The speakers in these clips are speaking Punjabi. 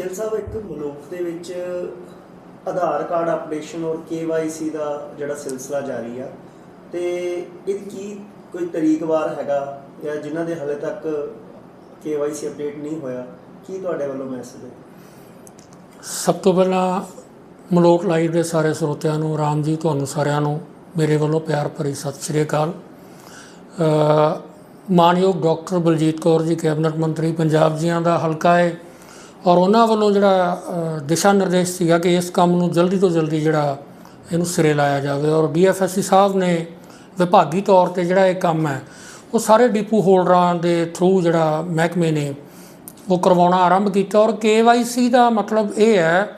ਗਿੱਲ ਸਾਹਿਬ, ਇੱਕ ਮਲੂਕ ਦੇ ਵਿੱਚ ਆਧਾਰ ਕਾਰਡ ਅਪਡੇਸ਼ਨ ਔਰ KYC ਦਾ ਜਿਹੜਾ ਸਿਲਸਿਲਾ ਜਾਰੀ ਆ, ਤੇ ਇਹ ਕੀ ਕੋਈ ਤਰੀਕਵਾਰ ਹੈਗਾ ਜਾਂ ਜਿਨ੍ਹਾਂ ਦੇ ਹਲੇ ਤੱਕ KYC ਅਪਡੇਟ ਨਹੀਂ ਹੋਇਆ, ਕੀ ਤੁਹਾਡੇ ਵੱਲੋਂ ਮੈਸੇਜ ਹੈ? ਸਭ ਤੋਂ ਪਹਿਲਾਂ ਮਲੋਕ ਲਾਈਵ ਦੇ ਸਾਰੇ ਸਰੋਤਿਆਂ ਨੂੰ ਰਾਮ ਜੀ ਤੁਹਾਨੂੰ ਸਾਰਿਆਂ ਨੂੰ ਮੇਰੇ ਵੱਲੋਂ ਪਿਆਰ ਭਰੀ ਸਤਿ ਸ਼੍ਰੀ ਅਕਾਲ। ਮਾਨਯੋਗ ਡਾਕਟਰ ਬਲਜੀਤ ਕੌਰ ਜੀ, ਕੈਬਨਿਟ ਮੰਤਰੀ, ਪੰਜਾਬ ਜੀਆਂ ਦਾ ਹਲਕਾ ਹੈ। ਔਰ ਉਹਨਾਂ ਵੱਲੋਂ ਜਿਹੜਾ ਦਿਸ਼ਾ ਨਿਰਦੇਸ਼ ਸੀਗਾ ਕਿ ਇਸ ਕੰਮ ਨੂੰ ਜਲਦੀ ਤੋਂ ਜਲਦੀ ਜਿਹੜਾ ਇਹਨੂੰ ਸਿਰੇ ਲਾਇਆ ਜਾਵੇ। ਔਰ ਡੀਐਫਐਸਸੀ ਸਾਹਿਬ ਨੇ ਵਿਭਾਗੀ ਤੌਰ ਤੇ ਜਿਹੜਾ ਇਹ ਕੰਮ ਹੈ, ਉਹ ਸਾਰੇ ਡਿਪੂ ਹੋਲਡਰਾਂ ਦੇ ਥਰੂ ਜਿਹੜਾ ਮਹਿਕਮੇ ਨੇ, ਉਹ ਕਰਵਾਉਣਾ ਆਰੰਭ ਕੀਤਾ। ਔਰ KYC ਦਾ ਮਤਲਬ ਇਹ ਹੈ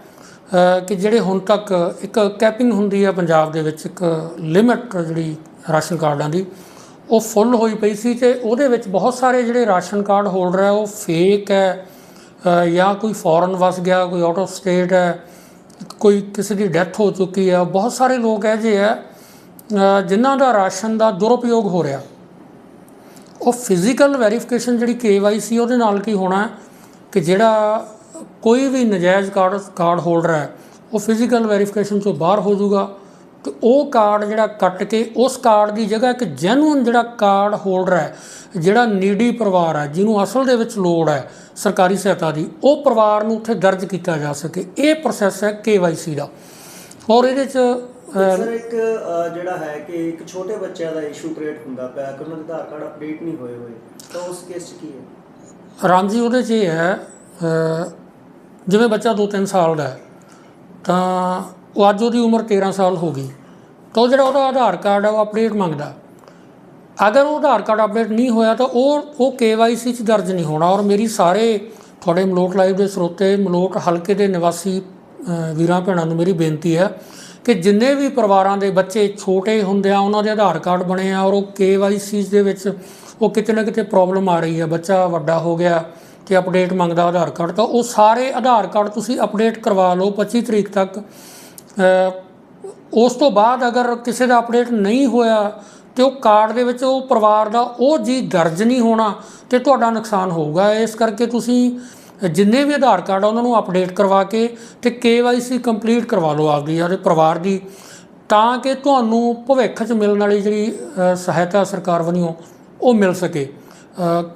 ਕਿ ਜਿਹੜੇ ਹੁਣ ਤੱਕ ਇੱਕ ਕੈਪਿੰਗ ਹੁੰਦੀ ਹੈ ਪੰਜਾਬ ਦੇ ਵਿੱਚ, ਇੱਕ ਲਿਮਿਟ ਜਿਹੜੀ ਰਾਸ਼ਨ ਕਾਰਡਾਂ ਦੀ, ਉਹ ਫੁੱਲ ਹੋਈ ਪਈ ਸੀ ਤੇ ਉਹਦੇ ਵਿੱਚ ਬਹੁਤ ਸਾਰੇ ਜਿਹੜੇ ਰਾਸ਼ਨ ਕਾਰਡ ਹੋਲਡਰ ਹੈ, ਉਹ ਫੇਕ ਹੈ। ਜਾਂ ਕੋਈ ਫੋਰਨ ਵਸ ਗਿਆ, ਕੋਈ ਆਊਟ ਆਫ ਸਟੇਟ ਹੈ, ਕੋਈ ਕਿਸੇ ਦੀ ਡੈਥ ਹੋ ਚੁੱਕੀ ਹੈ, ਬਹੁਤ ਸਾਰੇ ਲੋਕ ਹੈ ਜੇ ਹੈ ਜਿਨ੍ਹਾਂ ਦਾ ਰਾਸ਼ਨ ਦਾ ਦੁਰਉਪਯੋਗ ਹੋ ਰਿਹਾ। ਉਹ ਫਿਜ਼ੀਕਲ ਵੈਰੀਫਿਕੇਸ਼ਨ ਜਿਹੜੀ KYC ਉਹਦੇ ਨਾਲ ਕੀ ਹੋਣਾ ਕਿ ਜਿਹੜਾ ਕੋਈ ਵੀ ਨਜਾਇਜ਼ ਕਾਰਡ ਕਾਰਡ ਹੋਲਡਰ ਹੈ, ਉਹ ਫਿਜ਼ੀਕਲ ਵੈਰੀਫਿਕੇਸ਼ਨ ਤੋਂ ਬਾਹਰ ਹੋ ਜਾਊਗਾ। ਉਹ ਕਾਰਡ ਜਿਹੜਾ ਕੱਟ ਕੇ ਉਸ ਕਾਰਡ ਦੀ ਜਗ੍ਹਾ ਇੱਕ ਜੈਨੂਇਨ ਜਿਹੜਾ ਕਾਰਡ ਹੋਲਡਰ ਹੈ ਜਿਹੜਾ ਨੀਡੀ ਪਰਿਵਾਰ ਹੈ ਜਿਹਨੂੰ ਅਸਲ ਦੇ ਵਿੱਚ ਲੋੜ ਹੈ ਸਰਕਾਰੀ ਸਹਾਇਤਾ ਦੀ ਉਹ ਪਰਿਵਾਰ ਨੂੰ ਉੱਥੇ ਦਰਜ ਕੀਤਾ ਜਾ ਸਕੇ। ਇਹ ਪ੍ਰੋਸੈਸ ਹੈ KYC ਦਾ। ਔਰ ਇਹਦੇ ਚ ਸਰ ਇੱਕ ਜਿਹੜਾ ਹੈ ਕਿ ਇੱਕ ਛੋਟੇ ਬੱਚਿਆਂ ਦਾ ਇਸ਼ੂ ਕ੍ਰੀਏਟ ਹੁੰਦਾ ਪਿਆ ਕਿ ਉਹਨਾਂ ਦੇ ਆਧਾਰ ਕਾਰਡ ਅਪਡੇਟ ਨਹੀਂ ਹੋਏ ਹੋਏ। ਤਾਂ ਉਸ ਕੇਸ 'ਚ ਕੀ ਹੈ? ਰਾਮ ਜੀ ਉਹਦੇ 'ਚ ਇਹ ਹੈ ਜਿਵੇਂ ਬੱਚਾ 2-3 ਸਾਲ ਦਾ ਹੈ ਤਾਂ ਉਹ ਅੱਜ ਉਹਦੀ ਉਮਰ 13 ਸਾਲ ਹੋ ਗਈ। ਤਾਂ ਉਹ ਜਿਹੜਾ ਉਹਦਾ ਆਧਾਰ ਕਾਰਡ ਹੈ ਉਹ ਅਪਡੇਟ ਮੰਗਦਾ। ਅਗਰ ਉਹ ਆਧਾਰ ਕਾਰਡ ਅਪਡੇਟ ਨਹੀਂ ਹੋਇਆ ਤਾਂ ਉਹ ਉਹ KYC 'ਚ ਦਰਜ ਨਹੀਂ ਹੋਣਾ ਔਰ ਮੇਰੀ ਸਾਰੇ ਤੁਹਾਡੇ ਮਲੋਟ ਲਾਈਵ ਦੇ ਸਰੋਤੇ, ਮਲੋਟ ਹਲਕੇ ਦੇ ਨਿਵਾਸੀ ਵੀਰਾਂ ਭੈਣਾਂ ਨੂੰ ਮੇਰੀ ਬੇਨਤੀ ਹੈ ਕਿ ਜਿੰਨੇ ਵੀ ਪਰਿਵਾਰਾਂ ਦੇ ਬੱਚੇ ਛੋਟੇ ਹੁੰਦੇ ਆ, ਉਹਨਾਂ ਦੇ ਆਧਾਰ ਕਾਰਡ ਬਣੇ ਆ ਔਰ ਉਹ KYC ਦੇ ਵਿੱਚ ਉਹ ਕਿਤੇ ਨਾ ਕਿਤੇ ਪ੍ਰੋਬਲਮ ਆ ਰਹੀ ਹੈ। ਬੱਚਾ ਵੱਡਾ ਹੋ ਗਿਆ ਤੇ ਅਪਡੇਟ ਮੰਗਦਾ ਆਧਾਰ ਕਾਰਡ, ਤਾਂ ਉਹ ਸਾਰੇ ਆਧਾਰ ਕਾਰਡ ਤੁਸੀਂ ਅਪਡੇਟ ਕਰਵਾ ਲਓ। 25 ਤਰੀਕ ਤੱਕ ਉਸ ਤੋਂ ਬਾਅਦ ਅਗਰ ਕਿਸੇ ਦਾ ਅਪਡੇਟ ਨਹੀਂ ਹੋਇਆ ਤੇ ਉਹ ਕਾਰਡ ਦੇ ਵਿੱਚ ਉਹ ਪਰਿਵਾਰ ਦਾ ਉਹ ਜੀ ਦਰਜ ਨਹੀਂ ਹੋਣਾ ਤੇ ਤੁਹਾਡਾ ਨੁਕਸਾਨ ਹੋਊਗਾ। ਇਸ ਕਰਕੇ ਤੁਸੀਂ ਜਿੰਨੇ ਵੀ ਆਧਾਰ ਕਾਰਡ ਆ ਉਹਨਾਂ ਨੂੰ ਅਪਡੇਟ ਕਰਵਾ ਕੇ ਤੇ KYC ਕੰਪਲੀਟ ਕਰਵਾ ਲਓ ਆਪਦੀ ਉਹਦੇ ਪਰਿਵਾਰ ਦੀ ਤਾਂ ਕਿ ਤੁਹਾਨੂੰ ਭਵਿੱਖ 'ਚ ਮਿਲਣ ਵਾਲੀ ਜਿਹੜੀ ਸਹਾਇਤਾ ਸਰਕਾਰ ਵੱਲੋਂ ਉਹ ਮਿਲ ਸਕੇ।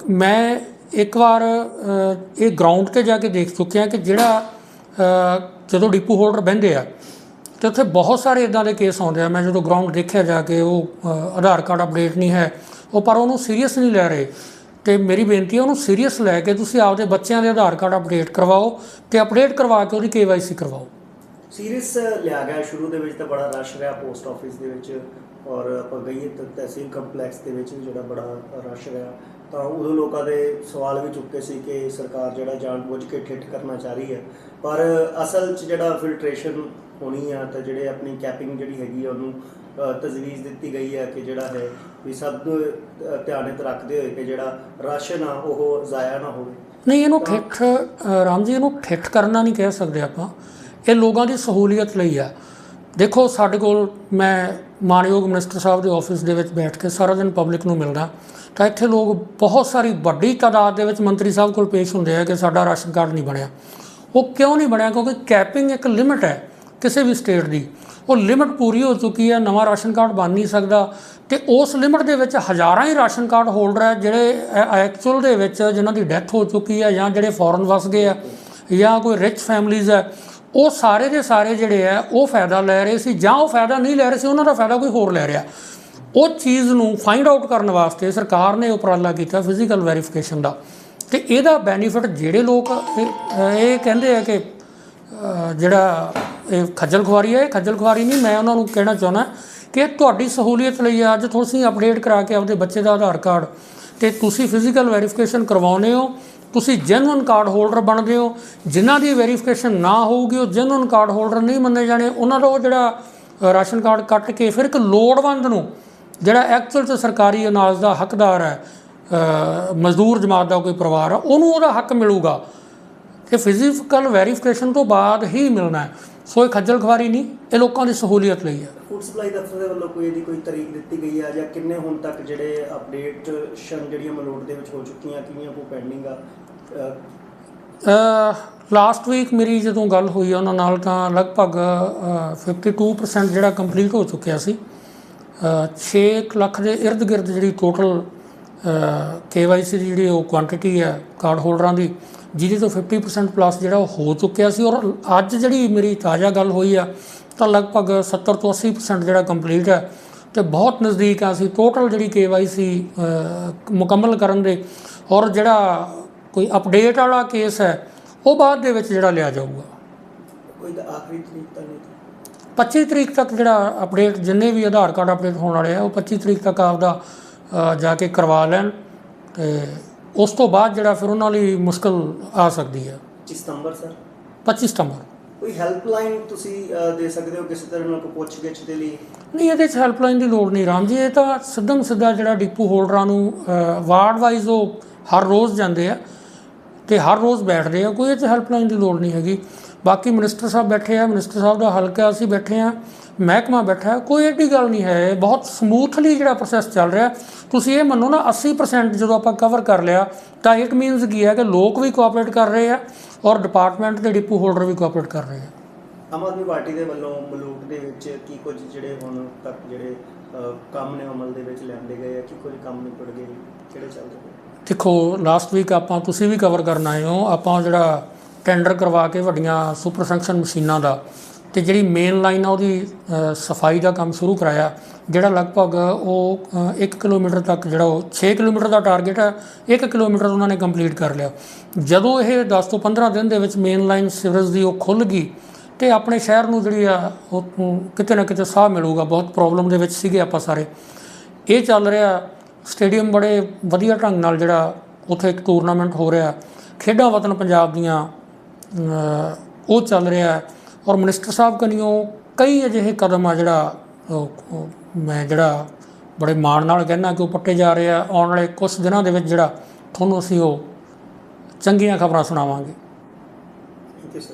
ਮੈਂ ਇੱਕ ਵਾਰ ਇਹ ਗਰਾਊਂਡ ਤੇ ਜਾ ਕੇ ਦੇਖ ਚੁੱਕਿਆ ਕਿ ਜਿਹੜਾ ਜਦੋਂ ਡਿਪੂ ਹੋਲਡਰ ਬਹਿੰਦੇ ਆ ਤੇ ਉੱਥੇ ਬਹੁਤ ਸਾਰੇ ਇਦਾਂ ਦੇ ਕੇਸ ਆਉਂਦੇ ਆ। ਮੈਂ ਜਦੋਂ ਗਰਾਊਂਡ ਦੇਖਿਆ ਜਾ ਕੇ, ਉਹ ਆਧਾਰ ਕਾਰਡ ਅਪਡੇਟ ਨਹੀਂ ਹੈ, ਉਹ ਪਰ ਉਹਨੂੰ ਸੀਰੀਅਸ ਨਹੀਂ ਲੈ ਰਹੇ। ਤੇ ਮੇਰੀ ਬੇਨਤੀ ਹੈ ਉਹਨੂੰ ਸੀਰੀਅਸ ਲੈ ਕੇ ਤੁਸੀਂ ਆਪਦੇ ਬੱਚਿਆਂ ਦੇ ਆਧਾਰ ਕਾਰਡ ਅਪਡੇਟ ਕਰਵਾਓ ਤੇ ਅਪਡੇਟ ਕਰਵਾ ਕੇ ਉਹਦੀ KYC ਕਰਵਾਓ। ਸੀਰੀਅਸ ਲਿਆ ਗਿਆ ਸ਼ੁਰੂ ਦੇ ਵਿੱਚ ਤਾਂ ਬੜਾ ਰਸ਼ ਰਿਹਾ ਪੋਸਟ ਆਫਿਸ ਦੇ ਵਿੱਚ ਔਰ ਆਪਾਂ ਗਈਏ ਤਹਿਸੀਲ ਕੰਪਲੈਕਸ ਦੇ ਵਿੱਚ ਜਿਹੜਾ ਬੜਾ ਰਸ਼ ਰਿਹਾ। ਤਾਂ ਉਦੋਂ ਲੋਕਾਂ ਦੇ ਸਵਾਲ ਵੀ ਚੁੱਕੇ ਸੀ ਕਿ ਸਰਕਾਰ ਜਿਹੜਾ ਜਾਣਬੁੱਝ ਕੇ ਠਿੱਠ ਕਰਨਾ ਚਾਹ ਰਹੀ ਹੈ। ਪਰ ਅਸਲ 'ਚ ਜਿਹੜਾ ਫਿਲਟਰੇਸ਼ਨ ਹੋਣੀ ਆ, ਤਾਂ ਜਿਹੜੇ ਆਪਣੀ ਕੈਪਿੰਗ ਜਿਹੜੀ ਹੈਗੀ ਆ ਉਹਨੂੰ ਤਜਵੀਜ਼ ਦਿੱਤੀ ਗਈ ਹੈ ਕਿ ਜਿਹੜਾ ਹੈ ਵੀ ਸਭ ਨੂੰ ਧਿਆਨਿਤ ਰੱਖਦੇ ਹੋਏ ਕਿ ਜਿਹੜਾ ਰਾਸ਼ਨ ਆ, ਉਹ ਜ਼ਾਇਆ ਨਾ ਹੋਵੇ। ਨਹੀਂ, ਇਹਨੂੰ ਠਿੱਠ ਰਾਮ ਜੀ, ਇਹਨੂੰ ਠਿੱਠ ਕਰਨਾ ਨਹੀਂ ਕਹਿ ਸਕਦੇ ਆਪਾਂ। ਇਹ ਲੋਕਾਂ ਦੀ ਸਹੂਲੀਅਤ ਲਈ ਆ। ਦੇਖੋ, ਸਾਡੇ ਕੋਲ ਮੈਂ ਮਾਨਯੋਗ ਮਿਨਿਸਟਰ ਸਾਹਿਬ ਦੇ ਆਫਿਸ ਦੇ ਵਿੱਚ ਬੈਠ ਕੇ ਸਾਰਾ ਦਿਨ ਪਬਲਿਕ ਨੂੰ ਮਿਲਦਾ। ਤਾਂ ਇੱਥੇ ਲੋਕ ਬਹੁਤ ਸਾਰੀ ਵੱਡੀ ਤਾਦਾਦ ਦੇ ਵਿੱਚ ਮੰਤਰੀ ਸਾਹਿਬ ਕੋਲ ਪੇਸ਼ ਹੁੰਦੇ ਆ ਕਿ ਸਾਡਾ ਰਾਸ਼ਨ ਕਾਰਡ ਨਹੀਂ ਬਣਿਆ। ਉਹ ਕਿਉਂ ਨਹੀਂ ਬਣਿਆ? ਕਿਉਂਕਿ ਕੈਪਿੰਗ ਇੱਕ ਲਿਮਿਟ ਹੈ। ਕਿਸੇ ਵੀ ਸਟੇਟ ਦੀ, ਉਹ ਲਿਮਿਟ ਪੂਰੀ ਹੋ ਚੁੱਕੀ ਹੈ, ਨਵਾਂ ਰਾਸ਼ਨ ਕਾਰਡ ਬਣ ਨਹੀਂ ਸਕਦਾ ਤੇ ਉਸ ਲਿਮਿਟ ਦੇ ਵਿੱਚ ਹਜ਼ਾਰਾਂ ਹੀ ਰਾਸ਼ਨ ਕਾਰਡ ਹੋਲਡਰ ਹੈ ਜਿਹੜੇ ਐਕਚੁਅਲ ਦੇ ਵਿੱਚ ਜਿਨ੍ਹਾਂ ਦੀ ਡੈਥ ਹੋ ਚੁੱਕੀ ਹੈ ਜਾਂ ਜਿਹੜੇ ਫੋਰਨ ਵਸ ਗਏ ਆ ਜਾਂ ਕੋਈ ਰਿਚ ਫੈਮਲੀਜ਼ ਹੈ, ਉਹ ਸਾਰੇ ਦੇ ਸਾਰੇ ਜਿਹੜੇ ਆ ਉਹ ਫਾਇਦਾ ਲੈ ਰਹੇ ਸੀ ਜਾਂ ਉਹ ਫਾਇਦਾ ਨਹੀਂ ਲੈ ਰਹੇ ਸੀ, ਉਹਨਾਂ ਦਾ ਫਾਇਦਾ ਕੋਈ ਹੋਰ ਲੈ ਰਿਹਾ। ਉਹ ਚੀਜ਼ ਨੂੰ ਫਾਈਂਡ ਆਊਟ ਕਰਨ ਵਾਸਤੇ ਸਰਕਾਰ ਨੇ ਉਪਰਾਲਾ ਕੀਤਾ ਫਿਜ਼ੀਕਲ ਵੈਰੀਫਿਕੇਸ਼ਨ ਦਾ ਤੇ ਇਹਦਾ ਬੈਨੀਫਿਟ ਜਿਹੜੇ ਲੋਕ, ਇਹ ਕਹਿੰਦੇ ਆ ਕਿ ਜਿਹੜਾ ਇਹ ਖੱਜਲ ਖੁਆਰੀ ਹੈ, ਇਹ ਖੱਜਲ ਖੁਆਰੀ ਨਹੀਂ, ਮੈਂ ਉਹਨਾਂ ਨੂੰ ਕਹਿਣਾ ਚਾਹੁੰਦਾ ਕਿ ਤੁਹਾਡੀ ਸਹੂਲੀਅਤ ਲਈ ਆ। ਅੱਜ ਤੁਸੀਂ ਅਪਡੇਟ ਕਰਾ ਕੇ ਆਪਦੇ ਬੱਚੇ ਦਾ ਆਧਾਰ ਕਾਰਡ ਤੇ ਤੁਸੀਂ ਫਿਜ਼ੀਕਲ ਵੈਰੀਫਿਕੇਸ਼ਨ ਕਰਵਾਉਂਦੇ ਹੋ, ਤੁਸੀਂ ਜੈਨੂਇਨ ਕਾਰਡ ਹੋਲਡਰ ਬਣਦੇ ਹੋ, ਜਿਨ੍ਹਾਂ ਦੀ ਵੈਰੀਫਿਕੇਸ਼ਨ ਨਾ ਹੋਊਗੀ, ਉਹ ਜੈਨੂਇਨ ਕਾਰਡ ਹੋਲਡਰ ਨਹੀਂ ਮੰਨੇ ਜਾਣੇ, ਉਹਨਾਂ ਦਾ ਉਹ ਜਿਹੜਾ ਰਾਸ਼ਨ ਕਾਰਡ ਕੱਟ ਕੇ ਫਿਰ ਇੱਕ ਲੋੜਵੰਦ ਨੂੰ, ਜਿਹੜਾ ਐਕਚੁਅਲ 'ਚ ਸਰਕਾਰੀ ਅਨਾਜ ਦਾ ਹੱਕਦਾਰ ਹੈ ਮਜ਼ਦੂਰ ਜਮਾਤ ਦਾ ਕੋਈ ਪਰਿਵਾਰ ਆ, ਉਹਨੂੰ ਉਹਦਾ ਹੱਕ ਮਿਲੂਗਾ ਇਹ ਫਿਜ਼ੀਕਲ ਵੈਰੀਫਿਕੇਸ਼ਨ ਤੋਂ ਬਾਅਦ ਹੀ ਮਿਲਣਾ ਹੈ। ਸੋ ਇਹ ਖੱਜਲ ਖਵਾਰੀ ਨਹੀਂ ਇਹ ਲੋਕਾਂ ਦੀ ਸਹੂਲੀਅਤ ਲਈ ਹੈ। ਫੂਡ ਸਪਲਾਈ ਦਫ਼ਤਰ ਦੇ ਵੱਲੋਂ ਕੋਈ ਇਹਦੀ ਕੋਈ ਤਰੀਕ ਦਿੱਤੀ ਗਈ ਆ ਜਾਂ ਕਿੰਨੇ ਹੁਣ ਤੱਕ ਜਿਹੜੇ ਅਪਡੇਟਸ਼ਨ ਜਿਹੜੀਆਂ ਮਲੋਟ ਦੇ ਵਿੱਚ ਹੋ ਚੁੱਕੀਆਂ ਕਿੰਨੀਆਂ ਕੋ ਪੈਂਡਿੰਗ ਆ? ਲਾਸਟ ਵੀਕ ਮੇਰੀ ਜਦੋਂ ਗੱਲ ਹੋਈ ਉਹਨਾਂ ਨਾਲ ਤਾਂ ਲਗਭਗ ਅ, 52% ਜਿਹੜਾ ਕੰਪਲੀਟ ਹੋ ਚੁੱਕਿਆ ਸੀ। ਅ, 6 ਲੱਖ ਦੇ ਇਰਦ ਗਿਰਦ ਜਿਹੜੀ ਟੋਟਲ ਕੇਵਾਈਸੀ ਜਿਹੜੀ ਉਹ ਕੁਆਂਟੀਟੀ ਹੈ ਕਾਰਡ ਹੋਲਡਰਾਂ ਦੀ ਜਿਹਦੇ ਤੋਂ 50% ਪਲੱਸ ਜਿਹੜਾ ਉਹ ਹੋ ਚੁੱਕਿਆ ਸੀ ਔਰ ਅੱਜ ਜਿਹੜੀ ਮੇਰੀ ਤਾਜ਼ਾ ਗੱਲ ਹੋਈ ਆ ਤਾਂ ਲਗਭਗ 70 ਤੋਂ 80% ਜਿਹੜਾ ਕੰਪਲੀਟ ਹੈ ਤੇ ਬਹੁਤ ਨਜ਼ਦੀਕ ਆ ਅਸੀਂ ਟੋਟਲ ਜਿਹੜੀ ਕੇਵਾਈਸੀ ਮੁਕੰਮਲ ਕਰਨ ਦੇ ਔਰ ਜਿਹੜਾ ਕੋਈ ਅਪਡੇਟ ਵਾਲਾ ਕੇਸ ਹੈ ਉਹ ਬਾਅਦ ਦੇ ਵਿੱਚ ਜਿਹੜਾ ਲਿਆ ਜਾਊਗਾ। ਕੋਈ ਆਖਰੀ ਤਰੀਕ ਤਾਂ ਨਹੀਂ 25 ਤਰੀਕ ਤੱਕ ਜਿਹੜਾ ਅਪਡੇਟ ਜਿੰਨੇ ਵੀ ਆਧਾਰ ਕਾਰਡ ਅਪਡੇਟ ਹੋਣ ਵਾਲੇ ਆ ਉਹ 25 ਤਰੀਕ ਤੱਕ ਆਪਦਾ ਜਾ ਕੇ ਕਰਵਾ ਲੈਣ ਤੇ ਉਸ ਤੋਂ ਬਾਅਦ ਜਿਹੜਾ ਫਿਰ ਉਹਨਾਂ ਲਈ ਮੁਸ਼ਕਲ ਆ ਸਕਦੀ ਹੈ। 25 ਸਤੰਬਰ ਸਰ? 25 ਸਤੰਬਰ। ਕੋਈ ਹੈਲਪਲਾਈਨ ਤੁਸੀਂ ਦੇ ਸਕਦੇ ਹੋ ਕਿਸੇ ਤਰ੍ਹਾਂ ਨਾਲ ਕੋਈ ਪੁੱਛ ਗਿੱਛ ਦੇ ਲਈ? ਨਹੀਂ ਇਹਦੇ 'ਚ ਹੈਲਪਲਾਈਨ ਦੀ ਲੋੜ ਨਹੀਂ ਰਾਮ ਜੀ। ਇਹ ਤਾਂ ਸਿੱਧਮ ਸਿੱਧਾ ਜਿਹੜਾ ਡਿਪੂ ਹੋਲਡਰਾਂ ਨੂੰ ਵਾਰਡ ਵਾਈਜ਼ ਉਹ ਹਰ ਰੋਜ਼ ਜਾਂਦੇ ਆ ਤੇ ਹਰ ਰੋਜ਼ ਬੈਠਦੇ ਆ। ਕੋਈ ਇਹ 'ਚ ਹੈਲਪਲਾਈਨ ਦੀ ਲੋੜ ਨਹੀਂ ਹੈਗੀ। ਬਾਕੀ ਮਿਨਿਸਟਰ ਸਾਹਿਬ ਬੈਠੇ ਆ। ਮਿਨਿਸਟਰ ਸਾਹਿਬ ਦਾ ਹਲਕਾ ਅਸੀਂ ਬੈਠੇ ਆ। ਮਹਿਕਮਾ ਬੈਠਾ ਕੋਈ ਐਡੀ ਗੱਲ ਨਹੀਂ ਹੈ ਬਹੁਤ ਸਮੂਥਲੀ ਜਿਹੜਾ ਪ੍ਰੋਸੈਸ ਚੱਲ ਰਿਹਾ ਤੁਸੀਂ ਇਹ ਮੰਨੋ ਨਾ 80% ਜਦੋਂ ਆਪਾਂ ਕਵਰ ਕਰ ਲਿਆ ਤਾਂ ਇਟ ਮੀਨਸ ਕੀ ਹੈ ਕਿ ਲੋਕ ਵੀ ਕੋਆਪਰੇਟ ਕਰ ਰਹੇ ਆ ਔਰ ਡਿਪਾਰਟਮੈਂਟ ਤੇ ਡਿਪੂ ਹੋਲਡਰ ਵੀ ਕੋਆਪਰੇਟ ਕਰ ਰਹੇ ਆ ਆਮ ਆਦਮੀ ਪਾਰਟੀ ਦੇ ਵੱਲੋਂ ਮਲੂਕ ਦੇ ਵਿੱਚ ਕੀ ਕੁਝ ਜਿਹੜੇ ਹੁਣ ਤੱਕ ਜਿਹੜੇ ਕੰਮ ਨੇ ਅਮਲ ਦੇ ਵਿੱਚ ਲਿਆਂਦੇ ਗਏ ਆ ਕੀ ਕੁਝ ਕੰਮ ਨਿਪਟ ਗਏ ਕਿਹੜੇ ਚੱਲਦੇ ਦੇਖੋ ਲਾਸਟ ਵੀਕ ਆਪਾਂ ਤੁਸੀਂ ਵੀ ਕਵਰ ਕਰਨ ਆਏ ਹੋ ਆਪਾਂ ਜਿਹੜਾ ਟੈਂਡਰ ਕਰਵਾ ਕੇ ਵੱਡੀਆਂ ਸੁਪਰ ਸੰਕਸ਼ਨ ਮਸ਼ੀਨਾਂ ਦਾ ਤੇ ਜਿਹੜੀ ਮੇਨ ਲਾਈਨ ਆ ਉਹਦੀ ਸਫ਼ਾਈ ਦਾ ਕੰਮ ਸ਼ੁਰੂ ਕਰਾਇਆ, ਜਿਹੜਾ ਲਗਭਗ ਉਹ 1 ਕਿਲੋਮੀਟਰ ਤੱਕ ਜਿਹੜਾ ਉਹ 6 ਕਿਲੋਮੀਟਰ ਦਾ ਟਾਰਗੇਟ ਹੈ 1 ਕਿਲੋਮੀਟਰ ਉਹਨਾਂ ਨੇ ਕੰਪਲੀਟ ਕਰ ਲਿਆ। ਜਦੋਂ ਇਹ 10 ਤੋਂ 15 ਦਿਨ ਦੇ ਵਿੱਚ ਮੇਨ ਲਾਈਨ ਸਿਵਰੇਜ ਦੀ ਉਹ ਖੁੱਲ ਗਈ ਤੇ ਆਪਣੇ ਸ਼ਹਿਰ ਨੂੰ ਜਿਹੜੀ ਆ ਉਹ ਕਿਤੇ ਨਾ ਕਿਤੇ ਸਾਹ ਮਿਲੂਗਾ, ਬਹੁਤ ਪ੍ਰੋਬਲਮ ਦੇ ਵਿੱਚ ਸੀਗੇ ਆਪਾਂ ਸਾਰੇ। ਇਹ ਚੱਲ ਰਿਹਾ ਸਟੇਡੀਅਮ ਬੜੇ ਵਧੀਆ ਢੰਗ ਨਾਲ ਜਿਹੜਾ ਉੱਥੇ ਇੱਕ ਟੂਰਨਾਮੈਂਟ ਹੋ ਰਿਹਾ। ਖੇਡਾਂ ਵਤਨ ਪੰਜਾਬ ਦੀਆਂ ਉਹ ਚੱਲ ਰਿਹਾ। ਔਰ ਮਿਨਿਸਟਰ ਸਾਹਿਬ ਕਨੀਓ ਕਈ ਅਜਿਹੇ ਕਦਮ ਆ ਜਿਹੜਾ ਮੈਂ ਜਿਹੜਾ ਬੜੇ ਮਾਣ ਨਾਲ ਕਹਿਣਾ ਕਿ ਉਹ ਪੱਟੇ ਜਾ ਰਹੇ ਆ। ਆਉਣ ਵਾਲੇ ਕੁਝ ਦਿਨਾਂ ਦੇ ਵਿੱਚ ਜਿਹੜਾ ਤੁਹਾਨੂੰ ਅਸੀਂ ਉਹ ਚੰਗੀਆਂ ਖਬਰਾਂ ਸੁਣਾਵਾਂਗੇ। Thank you sir